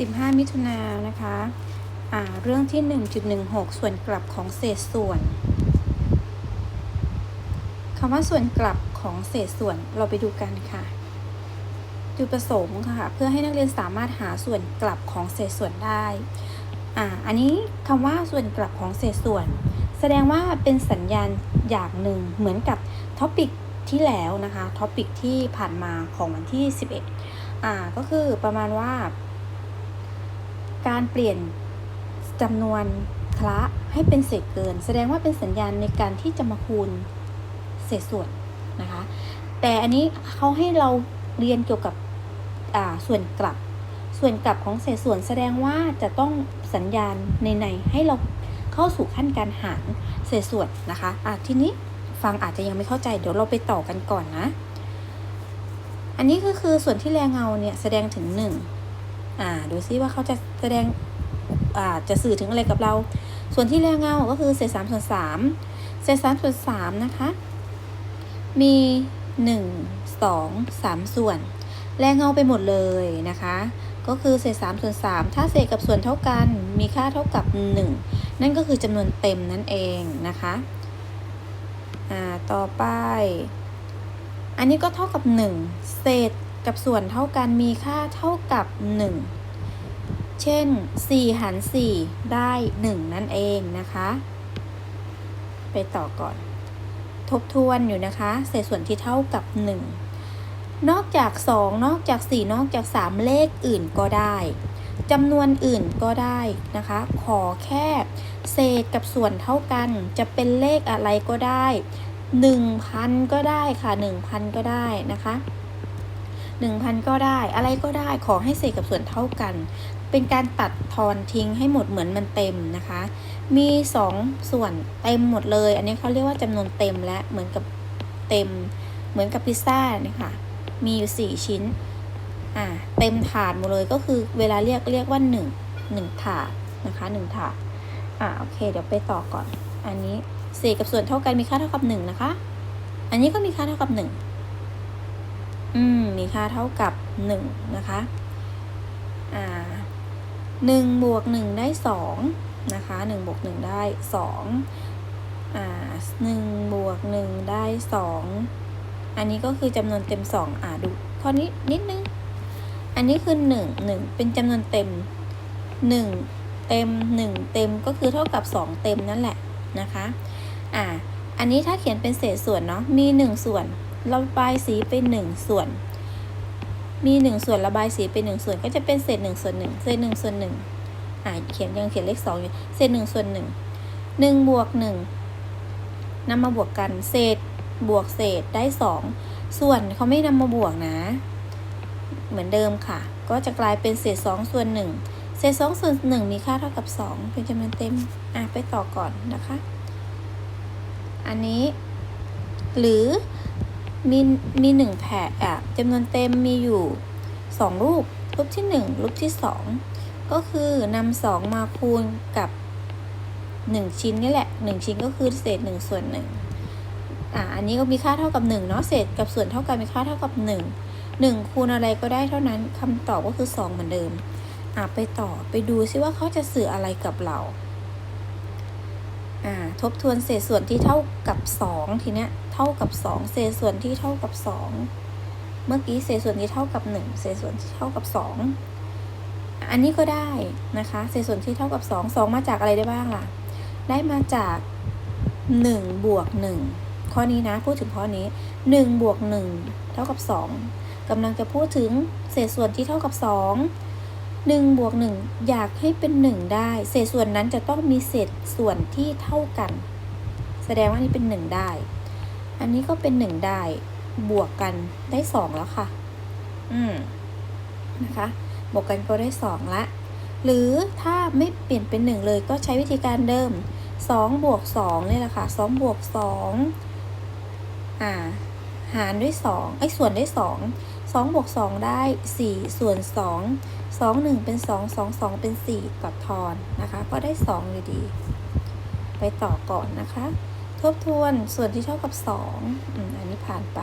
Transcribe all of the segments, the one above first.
15 มิถุนายนนะคะอ่าเรื่องที่ 1.16 ส่วนกลับของเศษส่วนคำว่าส่วนกลับของเศษส่วนเราไปดูกันค่ะจุดประสงค์ค่ะ เพื่อให้นักเรียนสามารถหาส่วนกลับของเศษส่วนได้อ่าอันนี้คำว่าส่วนกลับของเศษส่วน แสดงว่าเป็นสัญญาณอย่างหนึ่งเหมือนกับท็อปิกที่แล้วนะคะท็อปิกที่ผ่านมาของวันที่ 11อ่าก็คือประมาณว่า การเปลี่ยนจำนวนคละให้เป็นเศษเกิน แสดงว่าเป็นสัญญาณในการที่จะมาคูณเศษส่วนนะคะ แต่อันนี้เขาให้เราเรียนเกี่ยวกับส่วนกลับ ส่วนกลับของเศษส่วน แสดงว่าจะต้องสัญญาณในในให้เราเข้าสู่ขั้นการหารเศษส่วนนะคะะทีนี้ฟังอาจจะยังไม่เข้าใจ เดี๋ยวเราไปต่อกันก่อนนะ อันนี้ก็คือส่วนที่แรงเงาเนี่ยแสดงถึง 1 อ่าดูซิว่าเขาจะแสดงอ่าจะสื่อถึงอะไรกับเรา ส่วนที่แรงเงาก็คือเศษสามส่วนสามเศษสามส่วนสามนะคะ มีหนึ่งสองสามส่วน แรงเงาไปหมดเลยนะคะก็คือเศษสามส่วนสามถ้าเศษกับส่วนเท่ากันมีค่าเท่ากับหนึ่งนั่นก็คือจำนวนเต็มนั่นเองนะคะอ่าต่อไป อันนี้ก็เท่ากับ1เศษ กับส่วนเท่ากันมีค่าเท่ากับ 1 เช่น 4 หาร 4 ได้ 1 นั่นเองนะคะ ไปต่อก่อน ทบทวนอยู่นะคะ เศษส่วนที่เท่ากับ 1 นอกจาก 2 นอกจาก 4 นอกจาก 3 เลขอื่นก็ได้จำนวนอื่นก็ได้นะคะ ขอแค่เศษกับส่วนเท่ากัน จะเป็นเลขอะไรก็ได้หนึ่งพันก็ได้ค่ะหนึ่งพันก็ได้นะคะ หนึ่งพันก็ได้ อะไรก็ได้ขอให้เศษกับส่วนเท่ากัน เป็นการตัดทอนทิ้งให้หมดเหมือนมันเต็มนะคะ มีสองส่วนเต็มหมดเลย อันนี้เขาเรียกว่าจำนวนเต็มและเหมือนกับเต็ม เหมือนกับพิซซ่านี่ค่ะมีอยู่สี่ชิ้นอ่าเต็มถาดหมดเลยก็คือเวลาเรียกเรียกว่าหนึ่งหนึ่งถาดนะคะหนึ่งถาดอ่าโอเค เดี๋ยวไปต่อก่อน อันนี้เศษกับส่วนเท่ากันมีค่าเท่ากับหนึ่งนะคะ อันนี้ก็มีค่าเท่ากับหนึ่ง อืมมีค่าเท่ากับหนึ่งนะคะอ่าหนึ่งบวกหนึ่งได้สองนะคะหนึ่งบวกหนึ่งได้สองอ่าหนึ่งบวกหนึ่งได้สองอันนี้ก็คือจำนวนเต็มสองอ่าดูข้อนี้นิดนึง อันนี้คือหนึ่งหนึ่งเป็นจำนวนเต็มหนึ่งเต็มหนึ่งเต็มก็คือเท่ากับสองเต็มนั่นแหละนะคะอ่าอันนี้ถ้าเขียนเป็นเศษส่วนเนาะมีหนึ่งส่วน ระบายสีเป็นหนึ่งส่วน มีหนึ่งส่วนระบายสีเป็นหนึ่งส่วนก็จะเป็นเศษหนึ่งส่วนหนึ่งเศษหนึ่งส่วนหนึ่งอ่าเขียนยังเขียนเลขสองอยู่เศษหนึ่งส่วนหนึ่งหนึ่งบวกหนึ่งนำมาบวกกันเศษบวกเศษได้สองส่วนเขาไม่นำมาบวกนะ เหมือนเดิมค่ะ ก็จะกลายเป็นเศษสองส่วนหนึ่งเศษสองส่วนหนึ่งมีค่าเท่ากับสองเป็นจำนวนเต็มอะไปต่อก่อนนะคะ อันนี้ หรือ มีมีหนึ่งแผ่อะจำนวนเต็มมีอยู่สองรูป รูปที่หนึ่งรูปที่สองก็คือนำสองมาคูณกับหนึ่งชิ้นนี่แหละหนึ่งชิ้นก็คือเศษหนึ่งส่วนหนึ่งอะอันนี้ก็มีค่าเท่ากับหนึ่งเนาะเศษกับส่วนเท่ากันมีค่าเท่ากับหนึ่งหนึ่งคูณอะไรก็ได้เท่านั้นคำตอบก็คือสองเหมือนเดิมอะไปต่อไปดูซิว่าเขาจะสื่ออะไรกับเราอ่า ทบทวนเศษส่วนที่เท่ากับสองทีเนี้ยเท่ากับสองเศษส่วนที่เท่ากับสองเมื่อกี้เศษส่วนที่เท่ากับหนึ่งเศษส่วนที่เท่ากับสองอันนี้ก็ได้นะคะ เศษส่วนที่เท่ากับสองสองมาจากอะไรได้บ้างล่ะ ได้มาจากหนึ่งบวกหนึ่งข้อนี้นะพูดถึงข้อนี้หนึ่งบวกหนึ่งเท่ากับสองกำลังจะพูดถึงเศษส่วนที่เท่ากับส องหนึ่งบวกหนึ่งอยากให้เป็นหนึ่งได้ เศษส่วนนั้นจะต้องมีเศษส่วนที่เท่ากัน แสดงว่านี่เป็นหนึ่งได้ อันนี้ก็เป็นหนึ่งได้ บวกกันได้สองแล้วค่ะ อืมนะคะ บวกกันก็ได้สองละ หรือถ้าไม่เปลี่ยนเป็นหนึ่งเลยก็ใช้วิธีการเดิมสองบวกสองนี่แหละค่ะสองบวกสองอ่า หารด้วยสองไอ้ส่วนด้สองสองบวกสองได้สี่ส่วนส องสองหนึ่งเป็นสองสองสองเป็นสี่ตัดทอนนะคะ ก็ได้สองอยู่ดี ไปต่อก่อนนะคะ ทบทวนส่วนที่เท่ากับสองอืมอันนี้ผ่านไป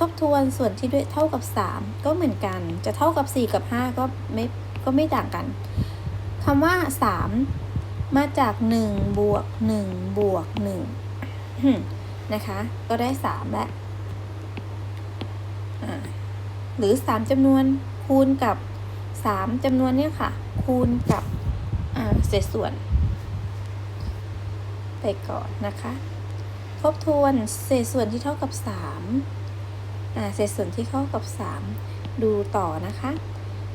ทบทวนส่วนที่ด้วยเท่ากับสามก็เหมือนกัน จะเท่ากับสี่กับห้าก็ไม่ก็ไม่ต่างกันคำว่าสามมาจากหนึ่งบวกหนึ่งบวกหนึ่งนะคะ ก็ได้สามแล้วหรือสามจำนวนคูณกับ สามจำนวนเนี่ยค่ะ คูณกับเศษส่วน ไปก่อนนะคะ ทบทวนเศษส่วนที่เท่ากับ3เศษส่วนที่เท่ากับ 3 ดูต่อนะคะ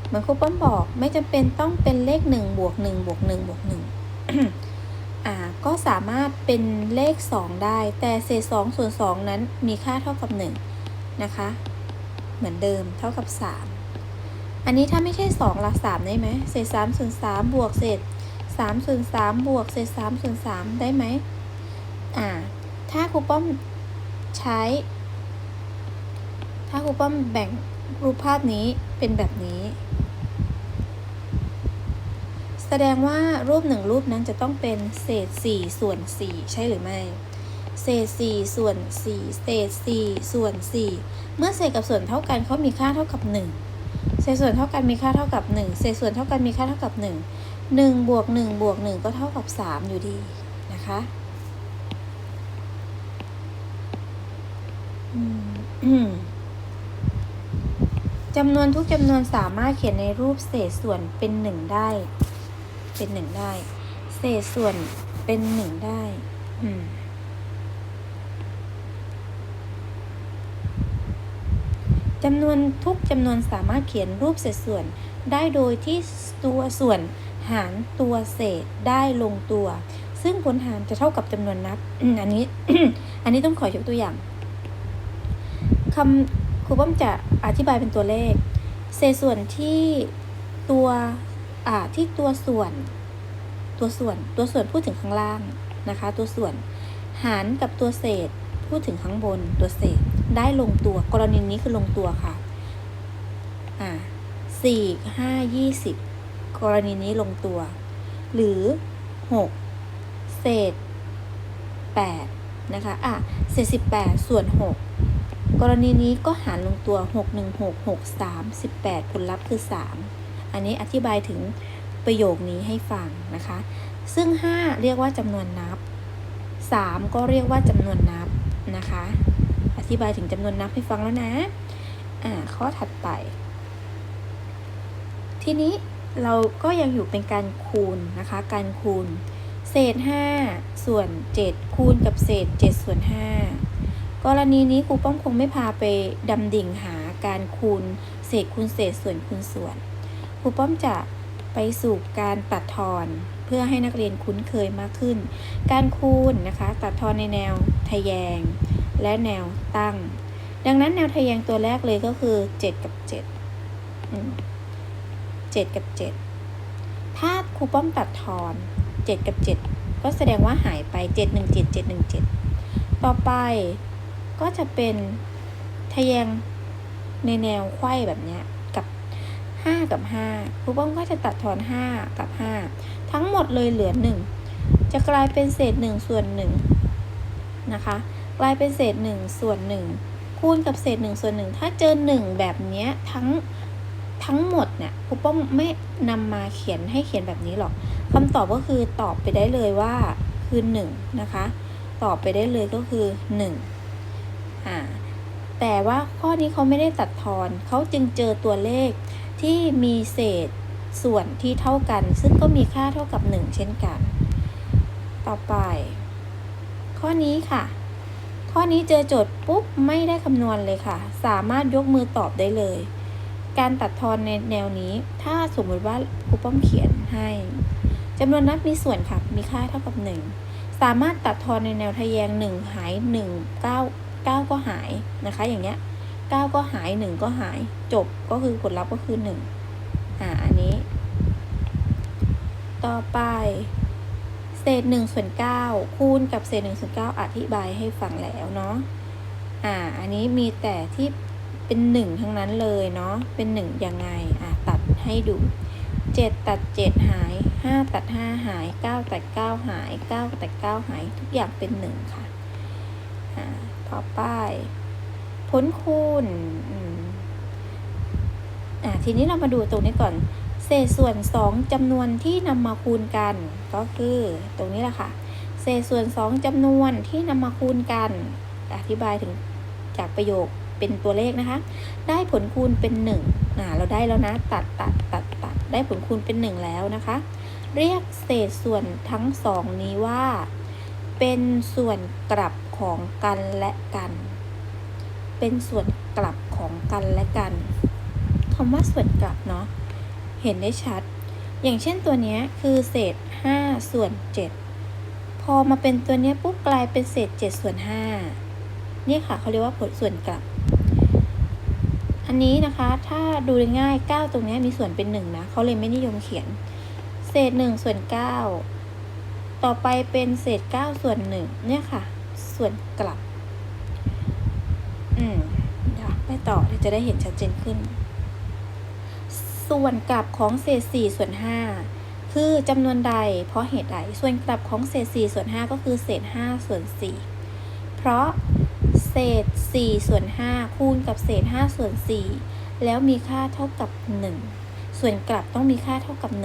เหมือนครูป้อมบอกไม่จำเป็นต้องเป็นเลข1บวก1บวก1บวก1อ่าก็สามารถเป็นเลข 2 ได้ แต่เศษ2ส่วน2นั้นมีค่าเท่ากับ 1 นะคะ เหมือนเดิมเท่ากับ 3 อันนี้ถ้าไม่ใช่2หลัก3ได้ไหมเศษ3ส่วน3บวกเศษ3ส่วน3บวกเศษ3ส่วน3ได้ไหมอ่า ถ้าครูป้อมใช้ ถ้าครูป้อมแบ่งรูปภาพนี้เป็นแบบนี้ แสดงว่ารูปหนึ่งรูปนั้นจะต้องเป็นเศษ 4 ส่วน 4 ใช่หรือไม่เศษ4ส่วน4เศษ4ส่วน 4 เมื่อเศษกับส่วนเท่ากันเขามีค่าเท่ากับ 1 ศษส่วนเท่ากันมีค่าเท่ากับ 1 เศษส่วนเท่ากันมีค่าเท่ากับ 1 1บวก1บวก1ก็เท่ากับ 3 อยู่ดีนะคะจำนวนทุกจำนวนสามารถเขียนในรูปเศษส่วนเป็นหนึ่งได้ เป็นหนึ่งได้ เศษส่วนเป็นหนึ่งได้ จำนวนทุกจำนวนสามารถเขียนรูปเศษส่วน ได้โดยที่ตัวส่วนหารตัวเศษได้ลงตัว ซึ่งผลหารจะเท่ากับจำนวนนับอันนี้ อันนี้ต้องขอยกตัวอย่างคำครูป้อมจะอธิบายเป็นตัวเลข เศษส่วนที่ตัวอ่าที่ตัวส่วน ตัวส่วน ตัวส่วนพูดถึงข้างล่างนะคะ ตัวส่วนหารกับตัวเศษพูดถึงข้างบนตัวเศษ ได้ลงตัว กรณีนี้คือลงตัวค่ะ อ่าสี่ห้ายี่สิบกรณีนี้ลงตัว หรือหกเศษแปดนะคะ อะเศษสิบแปดส่วนหกกรณีนี้ก็หารลงตัว 6 1 6 6 3 18 ผลลัพธ์คือ 3 อันนี้อธิบายถึงประโยคนี้ให้ฟังนะคะ ซึ่ง 5 เรียกว่าจำนวนนับ 3 ก็เรียกว่าจำนวนนับนะคะ ธิบายถึงจำนวนนับให้ฟังแล้วนะ อ่า ข้อถัดไป ทีนี้เราก็ยังอยู่เป็นการคูณนะคะ การคูณ เศษ 5 ส่วน 7 คูณกับเศษ 7 ส่วน 5 กรณีนี้ครูป้อมคงไม่พาไปดำดิ่งหาการคูณ เศษคูณเศษส่วนคูณส่วนครูป้อมจะไปสู่การตัดทอนเพื่อให้นักเรียนคุ้นเคยมากขึ้น การคูณนะคะ ตัดทอนในแนวทะแยง และแนวตั้ง ดังนั้นแนวทะแยงตัวแรกเลยก็คือ 7 กับ7 7 กับ 7 ถ้าครูป้อมตัดทอน 7 กับ 7 ก็แสดงว่าหายไป 7 1 7 7 1 7 ต่อไปก็จะเป็นทะแยงในแนวไขว้แบบนี้กับ 5 กับ5ครูป้อมก็จะตัดทอน 5 กับ 5 ทั้งหมดเลยเหลือ 1 จะกลายเป็นเศษ 1 ส่วน 1 นะคะ กลายเป็นเศษ1ส่วน1คูณกับเศษ1ส่วน1ถ้าเจอ 1 แบบนี้ทั้งทั้งหมดเนี่ยครูป้อมไม่นำมาเขียนให้เขียนแบบนี้หรอกคำตอบก็คือตอบไปได้เลยว่าคือ1นะคะ ตอบไปได้เลยก็คือ1่าแต่ว่าข้อนี้เขาไม่ได้ตัดทอนเขาจึงเจอตัวเลขที่มีเศษส่วนที่เท่ากัน ซึ่งก็มีค่าเท่ากับ 1 เช่นกัน ต่อไป ข้อนี้ค่ะ ข้อนี้เจอโจทย์ปุ๊บไม่ได้คำนวณเลยค่ะ สามารถยกมือตอบได้เลย การตัดทอนในแนวนี้ ถ้าสมมติว่าครูป้อมเขียนให้จำนวนนับมีส่วนค่ะ มีค่าเท่ากับ 1 สามารถตัดทอนในแนวทะแยง 1 หาย 1 9 9 ก็หายนะคะ อย่างเงี้ย 9 ก็หาย 1 ก็หาย จบก็คือผลลัพธ์ก็คือ 1 อ่า อันนี้ ต่อไป ศษ1ส่วน9คูณกับเศษ1ส่วน9อธิบายให้ฟังแล้วเนาะ อ่า อันนี้มีแต่ที่เป็น 1 ทั้งนั้นเลยเนาะ เป็น 1 ยังไง อ่าตัดให้ดู 7 ตัด 7 หาย 5 ตัด 5 หาย 9 ตัด 9 หาย 9 ตัด 9 หาย ทุกอย่างเป็น 1 ค่ะ อ่า ต่อไป ผลคูณ อ่า ทีนี้เรามาดูตรงนี้ก่อน เศษส่วน 2จำนวนที่นำมาคูณกัน ก็คือตรงนี้แหละค่ะ เศษส่วน 2จำนวนที่นำมาคูณกัน อธิบายถึงจากประโยคเป็นตัวเลขนะคะ ได้ผลคูณเป็น1อ่าเราได้แล้วนะ ตัดตัดตัดตัดได้ผลคูณเป็น 1 แล้วนะคะ เรียกเศษส่วนทั้งสองนี้ว่า เป็นส่วนกลับของกันและกัน เป็นส่วนกลับของกันและกันคำว่าส่วนกลับเนาะ เห็นได้ชัด อย่างเช่นตัวนี้คือเศษ 5 ส่วน 7 พอมาเป็นตัวนี้ปุ๊บกลายเป็นเศษ 7 ส่วน 5 นี่ค่ะเขาเรียกว่าผลส่วนกลับ อันนี้นะคะถ้าดูง่าย 9 ตรงนี้มีส่วนเป็น 1 นะเขาเลยไม่นิยมเขียน เศษ 1 ส่วน 9 ต่อไปเป็นเศษ 9 ส่วน 1 เนี่ยค่ะ ส่วนกลับ อืมเดี๋ยวไปต่อเดี๋ยวจะได้เห็นชัดเจนขึ้น ส่วนกลับของเศษ4ส่วน5คือจำนวนใดเพราะเหตุใด ส่วนกลับของเศษ4ส่วน5ก็คือเศษ5ส่วน4เพราะเศษ4ส่วน5คูณกับเศษ5ส่วน4แล้วมีค่าเท่ากับ 1 ส่วนกลับต้องมีค่าเท่ากับ1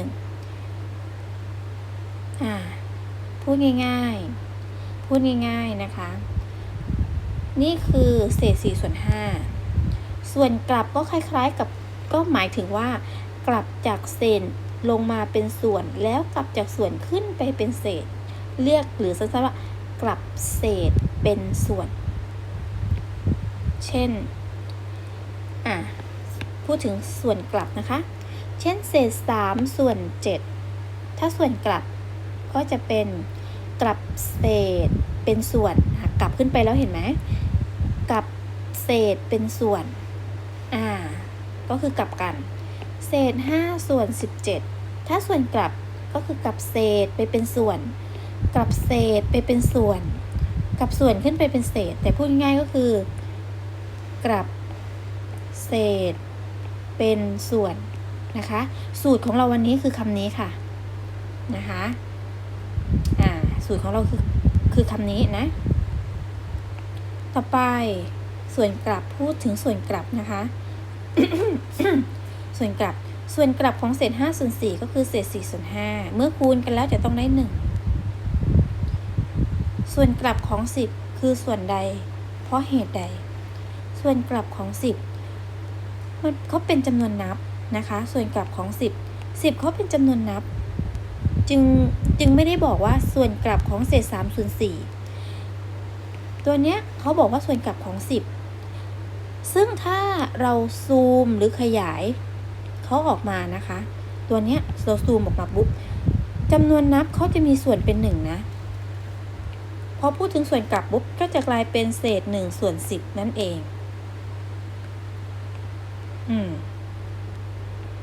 อ่าพูดง่ายๆ พูดง่ายๆนะคะ นี่คือเศษ4ส่วน5ส่วนกลับก็คล้ายๆกับ ก็หมายถึงว่า กลับจากเศษลงมาเป็นส่วนแล้วกลับจากส่วนขึ้นไปเป็นเศษ เรียกหรือสั้นๆว่ากลับเศษเป็นส่วน เช่นอะพูดถึงส่วนกลับนะคะ เช่นเศษ 3 ส่วน 7 ถ้าส่วนกลับก็จะเป็นกลับเศษเป็นส่วนหักกลับขึ้นไปแล้วเห็นไหมกลับเศษเป็นส่วน อ่า ก็คือกลับกัน เศษ 5 ส่วน 17 ถ้าส่วนกลับก็คือกลับเศษไปเป็นส่วน กลับเศษไปเป็นส่วน กลับส่วนขึ้นไปเป็นเศษ แต่พูดง่ายก็คือ กลับเศษ เป็นส่วนนะคะ สูตรของเราวันนี้คือคำนี้ค่ะนะคะอ่าสูตรของเราคือคือคำนี้นะ ต่อไปส่วนกลับพูดถึงส่วนกลับนะคะ ส่วนกลับ ส่วนกลับของเศษ5ส่วน4ก็คือเศษ4ส่วน5เมื่อคูณกันแล้วจะต้องได้ 1 ส่วนกลับของ 10 คือส่วนใด เพราะเหตุใด ส่วนกลับของ 10มันเขาเป็นจำนวนนับนะคะ ส่วนกลับของ 10 10เขาเป็นจำนวนนับ จึงจึงไม่ได้บอกว่าส่วนกลับของเศษ3ส่วน4ตัวเนี้ยเขาบอกว่าส่วนกลับของ 10 ซึ่งถ้าเราซูมหรือขยายเขาออกมานะคะ ตัวเนี้ยเราซูมออกมาปุ๊บจำนวนนับเขาจะมีส่วนเป็นหนึ่งนะ พอพูดถึงส่วนกลับปุ๊บก็จะกลายเป็นเศษหนึ่งส่วนสิบนั่นเอง อืม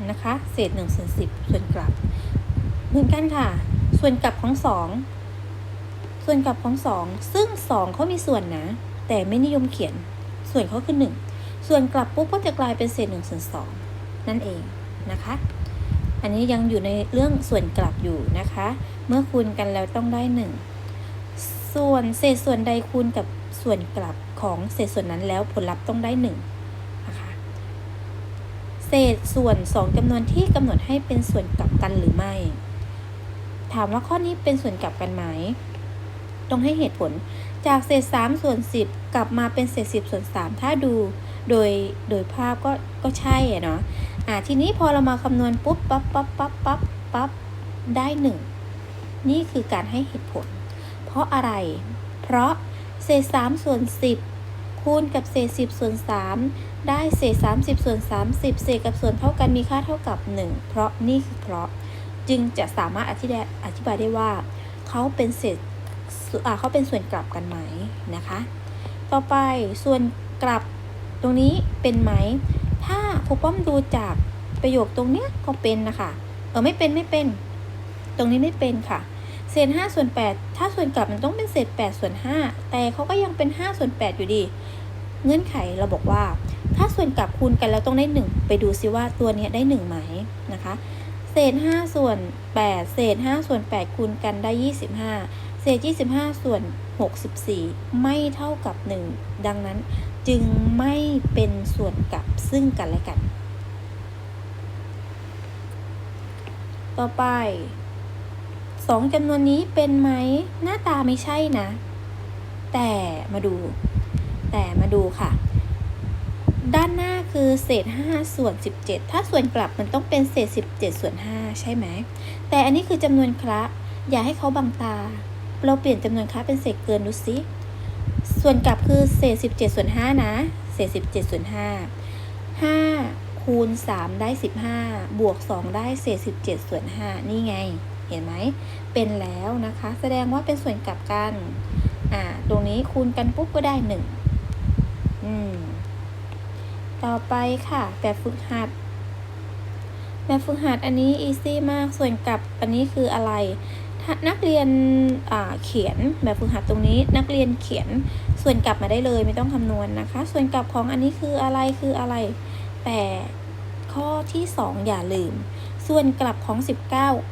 นะคะ เศษหนึ่งส่วนสิบส่วนกลับ เหมือนกันค่ะ ส่วนกลับของสองส่วนกลับของสองซึ่งสองเขามีส่วนนะ แต่ไม่นิยมเขียน ส่วนเขาคือหนึ่ง ส่วนกลับปุ๊บก็จะกลายเป็นเศษหนึ่งส่วนสองนั่นเองนะคะ อันนี้ยังอยู่ในเรื่องส่วนกลับอยู่นะคะ เมื่อคูณกันแล้วต้องได้หนึ่งส่วนเศษส่วนใดคูณกับส่วนกลับของเศษส่วนนั้นแล้วผลลัพธ์ต้องได้หนึ่งนะคะเศษส่วนสองจำนวนที่กำหนดให้เป็นส่วนกลับกันหรือไม่ ถามว่าข้อนี้เป็นส่วนกลับกันไหมต้องให้เหตุผลจากเศษ3ส่วน10 กลับมาเป็นเศษ10ส่วน3ถ้าดู โดยโดยภาพก็ก็ใช่อะเนาะอ่าทีนี้พอเรามาคำนวณปุ๊บปั๊บปั๊บปั๊บปั๊บปั๊บได้หนึ่งนี่คือการให้เหตุผล เพราะอะไร เพราะเศษ3ส่วน10คูณกับเศษ10ส่วน3ได้เศษ30ส่วน30เศษกับส่วนเท่ากันมีค่าเท่ากับ1เพราะนี่คือเพราะจึงจะสามารถอธิบายอธิบายได้ว่าเขาเป็นเศษเขาเป็นส่วนกลับกันไหมนะคะ ต่อไปส่วนกลับ ตรงนี้เป็นไหม ถ้าครูป้อมดูจากประโยคตรงเนี้ยก็เป็นนะคะเออไม่เป็นไม่เป็น ตรงนี้ไม่เป็นค่ะ เศษ5ส่วน8ถ้าส่วนกลับมันต้องเป็นเศษ8ส่วน5แต่เขาก็ยังเป็น5ส่วน8อยู่ดี เงื่อนไขเราบอกว่า ถ้าส่วนกลับคูณกันแล้วต้องได้ 1 ไปดูซิว่าตัวนี้ได้1ไหมนะคะเศษ5ส่วน8เศษ5ส่วน8คูณกันได้ 25 เศษ 25 ส่วน 64 ไม่เท่ากับ 1 ดังนั้น จึงไม่เป็นส่วนกลับซึ่งกันและกัน ต่อไปสองจำนวนนี้เป็นไหมหน้าตาไม่ใช่นะ แต่มาดู แต่มาดูค่ะ ด้านหน้าคือเศษ 5 ส่วน 17 ถ้าส่วนกลับมันต้องเป็นเศษ 17 ส่วน 5 ใช่ไหม แต่อันนี้คือจำนวนคละอย่าให้เขาบังตา เราเปลี่ยนจำนวนคละเป็นเศษเกินดูสิ ส่วนกลับคือเศษ17ส่วน5นะเศษ17ส่วน5 5คูณ3ได้ 15 บวก 2 ได้เศษ17ส่วน5นี่ไง เห็นไหม เป็นแล้วนะคะ แสดงว่าเป็นส่วนกลับกัน อ่า ตรงนี้คูณกันปุ๊บก็ได้ 1 อืม ต่อไปค่ะ แบบฝึกหัด แบบฝึกหัดอันนี้อีซี่มาก ส่วนกลับอันนี้คืออะไร นักเรียนเขียนแบบฝึกหัดตรงนี้ นักเรียนเขียนส่วนกลับมาได้เลยไม่ต้องคำนวณนนะคะ ส่วนกลับของอันนี้คืออะไรคืออะไร แต่ข้อที่ 2 อย่าลืม ส่วนกลับของ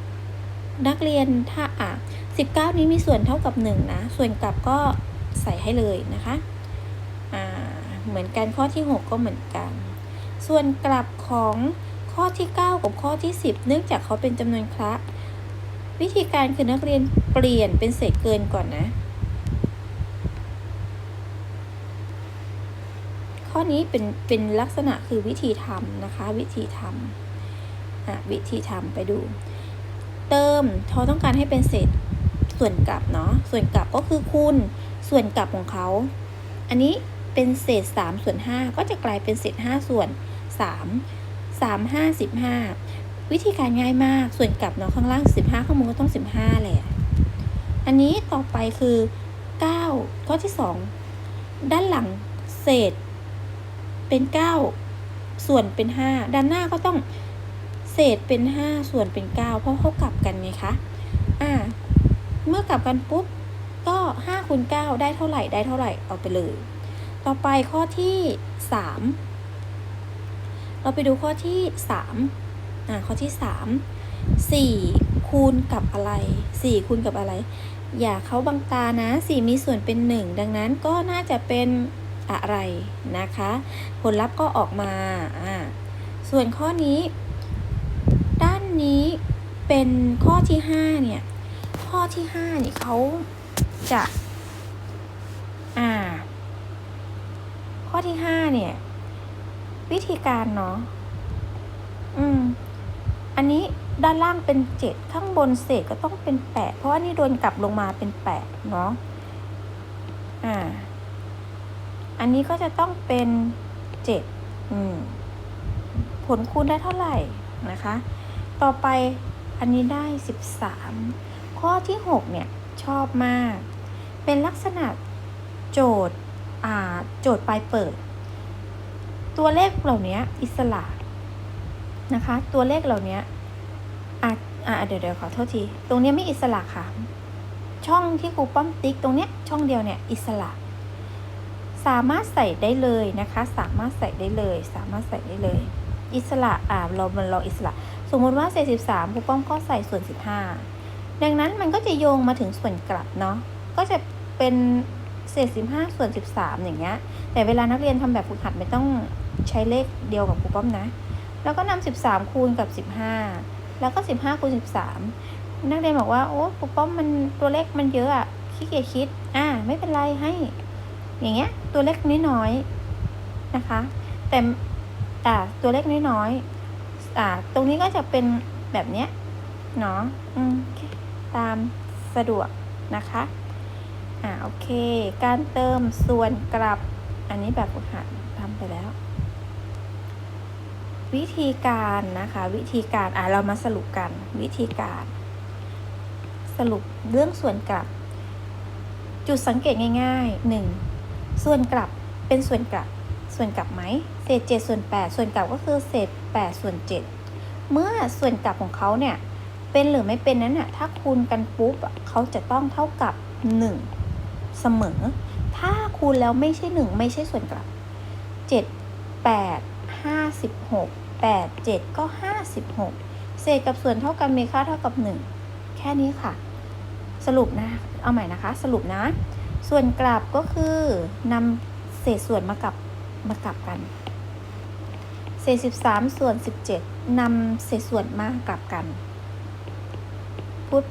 19 นักเรียนถ้าอะ19 นี้มีส่วนเท่ากับ 1 นะ ส่วนกลับก็ใส่ให้เลยนะคะอ่าเหมือนกันข้อที่ 6 ก็เหมือนกัน ส่วนกลับของข้อที่ 9 กับข้อที่ 10 เนื่องจากเขาเป็นจำนวนคละ วิธีการคือนักเรียนเปลี่ยนเป็นเศษเกินก่อนนะ ข้อนี้เป็นเป็นลักษณะคือวิธีทำนะคะ วิธีทำอะวิธีทำไปดู เติมเขาต้องการให้เป็นเศษส่วนกลับเนาะส่วนกลับก็คือคูณส่วนกลับของเขา อันนี้เป็นเศษ3ส่วน5ก็จะกลายเป็นเศษ5ส่วน3 3 5 15 วิธีการง่ายมาก ส่วนกลับเนาะข้างล่าง 15 ข้างบนก็ต้อง 15 แหละ อันนี้ต่อไปคือ 9 ข้อที่ 2 ด้านหลังเศษ เป็น 9 ส่วนเป็น 5 ด้านหน้าก็ต้องเศษเป็น 5 ส่วนเป็น 9 เพราะเขากลับกันไงคะ อ่า เมื่อกลับกันปุ๊บ ก็5คูณ9ได้เท่าไหร่ ได้เท่าไหร่ เอาไปเลย ต่อไปข้อที่ 3 เราไปดูข้อที่ 3 อ่าข้อที่3 4คูณกับอะไร4คูณกับอะไร อย่าเขาบังตานะ4มีส่วนเป็น1ดังนั้นก็น่าจะเป็นอะไรนะคะ ผลลัพธ์ก็ออกมาอ่าส่วนข้อนี้ ด้านนี้เป็นข้อที่5เนี่ยข้อที่5เนี่ยเขาจะอ่าข้อที่5เนี่ย วิธีการเนาะอืม อันนี้ด้านล่างเป็น 7 ข้างบนเศษก็ต้องเป็น 8 เพราะว่านี่โดนกลับลงมาเป็น 8 เนาะ อ่า อันนี้ก็จะต้องเป็น 7 อืม ผลคูณได้เท่าไหร่นะคะ ต่อไปอันนี้ได้ 13 ข้อที่ 6 เนี่ย ชอบมาก เป็นลักษณะโจทย์ อ่า โจทย์ปลายเปิด ตัวเลขเหล่านี้อิสระ นะคะ ตัวเลขเหล่านี้อะอะเดี๋ยวเดี๋ยวขอโทษที ตรงนี้ไม่อิสระค่ะ ช่องที่ครูป้อมติ๊กตรงเนี้ยช่องเดียวเนี่ยอิสระ สามารถใส่ได้เลยนะคะ สามารถใส่ได้เลย สามารถใส่ได้เลย อิสระอ่าเรามันเราอิสระ สมมติว่าเศษสิบสามครูป้อมก็ใส่ส่วนสิบห้าดังนั้นมันก็จะโยงมาถึงส่วนกลับเนาะก็จะเป็นเศษสิบห้าส่วนสิบสามอย่างเงี้ยแต่เวลานักเรียนทำแบบฝึกหัดไม่ต้องใช้เลขเดียวกับครูป้อมนะ แล้วก็นำสิบสามคูณกับสิบห้าแล้วก็สิบห้าคูณสิบสามนักเรียนบอกว่า โอ้ครูป้อมมันตัวเลขมันเยอะอะขี้เกียจคิด อ่า ไม่เป็นไรให้ อย่างเงี้ย ตัวเลขน้อยๆนะคะ แต่อ่าตัวเลขน้อยๆอ่า ตรงนี้ก็จะเป็นแบบเนี้ยเนาะอืมตามสะดวกนะคะ อ่า โอเค การเติมส่วนกลับ อันนี้แบบฝึกหัดทำไปแล้ว วิธีการนะคะ วิธีการอ่าเรามาสรุปกัน วิธีการ สรุปเรื่องส่วนกลับ จุดสังเกตง่ายๆ 1. ส่วนกลับเป็นส่วนกลับ ส่วนกลับไหมเศษ7ส่วน8ส่วนกลับก็คือเศษ8ส่วน7เมื่อส่วนกลับของเขาเนี่ยเป็นหรือไม่เป็นนั้นน่ะถ้าคูณกันปุ๊บเขาจะต้องเท่ากับ 1 เสมอ ถ้าคูณแล้วไม่ใช่ 1 ไม่ใช่ส่วนกลับ 7 8 56 8 7 ก็ 56 เศษกับส่วนเท่ากันมีค่าเท่ากับ 1 แค่นี้ค่ะ สรุปนะ เอาใหม่นะคะ สรุปนะ ส่วนกลับก็คือนำเศษส่วนมากลับมากลับกัน เศษ 13 ส่วน 17นำเศษส่วนมากลับกัน พูด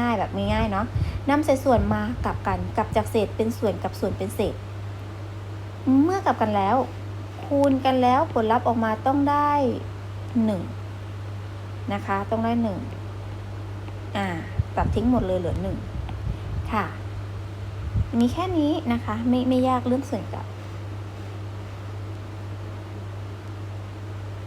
ง่ายๆแบบง่ายๆเนาะนำเศษส่วนมากลับกัน กลับจากเศษเป็นส่วนกับส่วนเป็นเศษ เมื่อกลับกันแล้ว คูณกันแล้วผลลัพธ์ออกมาต้องได้หนึ่งนะคะ ต้องได้หนึ่งอ่าตัดทิ้งหมดเลยเหลือหนึ่งค่ะมีแค่นี้นะคะ ไม่ไม่ยากเรื่องส่วนกับ